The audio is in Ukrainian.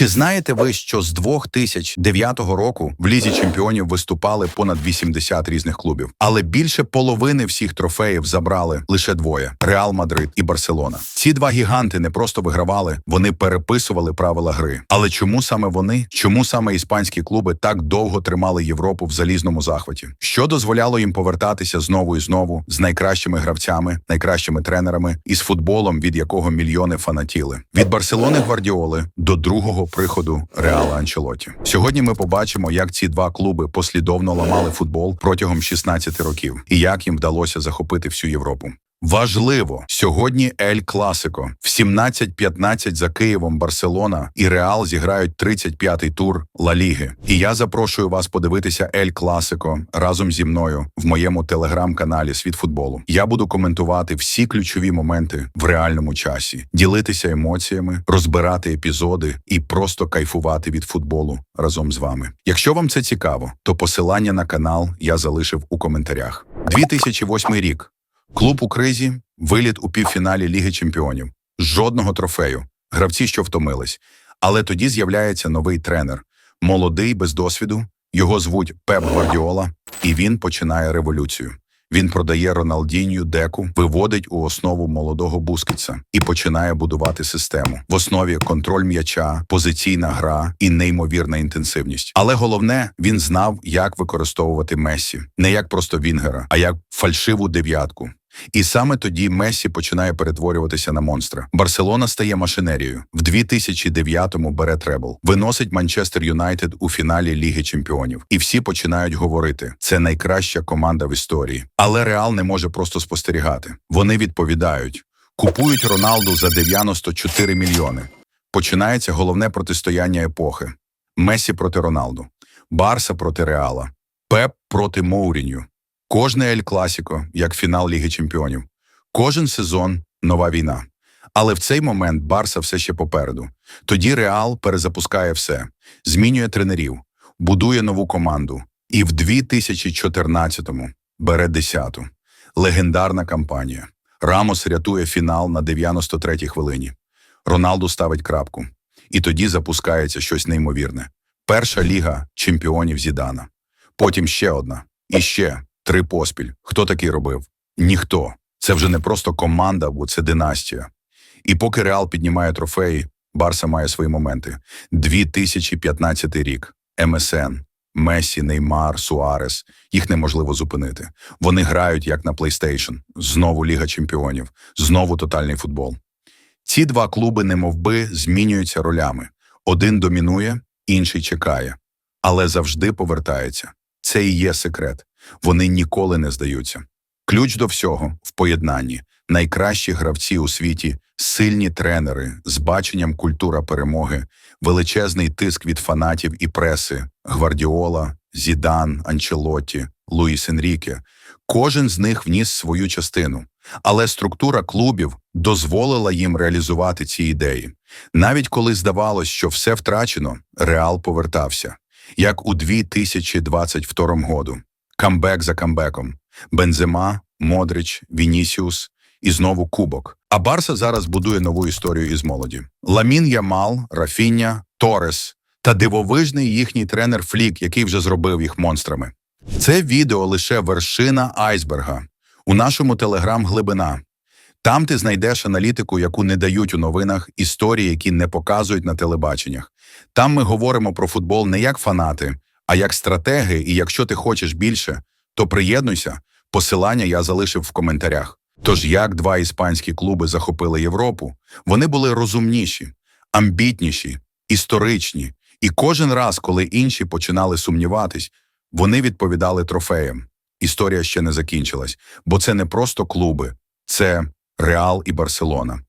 Чи знаєте ви, що з 2009 року в лізі чемпіонів виступали понад 80 різних клубів, але більше половини всіх трофеїв забрали лише двоє: Реал Мадрид і Барселона. Ці два гіганти не просто вигравали, вони переписували правила гри. Але чому саме вони? Чому саме іспанські клуби так довго тримали Європу в залізному захваті? Що дозволяло їм повертатися знову і знову з найкращими гравцями, найкращими тренерами і з футболом, від якого мільйони фанатіли? Від Барселони Гвардіоли до другого приходу Реала Анчелоті. Сьогодні ми побачимо, як ці два клуби послідовно ламали футбол протягом 16 років і як їм вдалося захопити всю Європу. Важливо сьогодні Ель Класико в 17.15 за Києвом Барселона і Реал зіграють 35-й тур Ла Ліги. І я запрошую вас подивитися Ель Класико разом зі мною в моєму телеграм-каналі Світ футболу. Я буду коментувати всі ключові моменти в реальному часі, ділитися емоціями, розбирати епізоди і просто кайфувати від футболу разом з вами. Якщо вам це цікаво, то посилання на канал я залишив у коментарях. 2008 рік. Клуб у кризі, виліт у півфіналі Ліги Чемпіонів, жодного трофею, гравці, що втомились. Але тоді з'являється новий тренер, молодий без досвіду. Його звуть Пеп Гвардіола, і він починає революцію. Він продає Роналдінью деку, виводить у основу молодого Бускетса і починає будувати систему. В основі контроль м'яча, позиційна гра і неймовірна інтенсивність. Але головне, він знав, як використовувати Месі, не як просто Вінгера, а як фальшиву дев'ятку. І саме тоді Месі починає перетворюватися на монстра. Барселона стає машинерією. В 2009-му бере требл, виносить Манчестер Юнайтед у фіналі Ліги Чемпіонів. І всі починають говорити: це найкраща команда в історії. Але Реал не може просто спостерігати. Вони відповідають: купують Роналду за 94 мільйони. Починається головне протистояння епохи: Месі проти Роналду, Барса проти Реала, Пеп проти Моуріню. Кожне Ель Класіко, як фінал Ліги Чемпіонів. Кожен сезон нова війна. Але в цей момент Барса все ще попереду. Тоді Реал перезапускає все, змінює тренерів, будує нову команду. І в 2014-му бере десяту. Легендарна кампанія. Рамос рятує фінал на 93-й хвилині. Роналду ставить крапку. І тоді запускається щось неймовірне. Перша ліга чемпіонів Зідана. Потім ще одна. І ще. Три поспіль. Хто такий робив? Ніхто. Це вже не просто команда, бо це династія. І поки Реал піднімає трофеї, Барса має свої моменти. 2015 рік. МСН. Месі, Неймар, Суарес. Їх неможливо зупинити. Вони грають як на PlayStation. Знову Ліга Чемпіонів, знову тотальний футбол. Ці два клуби, немовби, змінюються ролями. Один домінує, інший чекає. Але завжди повертається. Це і є секрет. Вони ніколи не здаються. Ключ до всього в поєднанні найкращі гравці у світі, сильні тренери з баченням культура перемоги, величезний тиск від фанатів і преси, Гвардіола, Зідан, Анчелотті, Луїс Енріке. Кожен з них вніс свою частину, але структура клубів дозволила їм реалізувати ці ідеї. Навіть коли здавалось, що все втрачено, Реал повертався, як у 2022 году. Камбек за камбеком. Бензема, Модрич, Вінісіус і знову Кубок. А Барса зараз будує нову історію із молоді. Ламін Ямал, Рафіння, Торес та дивовижний їхній тренер Флік, який вже зробив їх монстрами. Це відео лише вершина айсберга. У нашому телеграм глибина. Там ти знайдеш аналітику, яку не дають у новинах, історії, які не показують на телебаченнях. Там ми говоримо про футбол не як фанати, а як стратеги, і якщо ти хочеш більше, то приєднуйся. Посилання я залишив в коментарях. Тож як два іспанські клуби захопили Європу, вони були розумніші, амбітніші, історичні, і кожен раз, коли інші починали сумніватись, вони відповідали трофеям. Історія ще не закінчилась, бо це не просто клуби, це Реал і Барселона.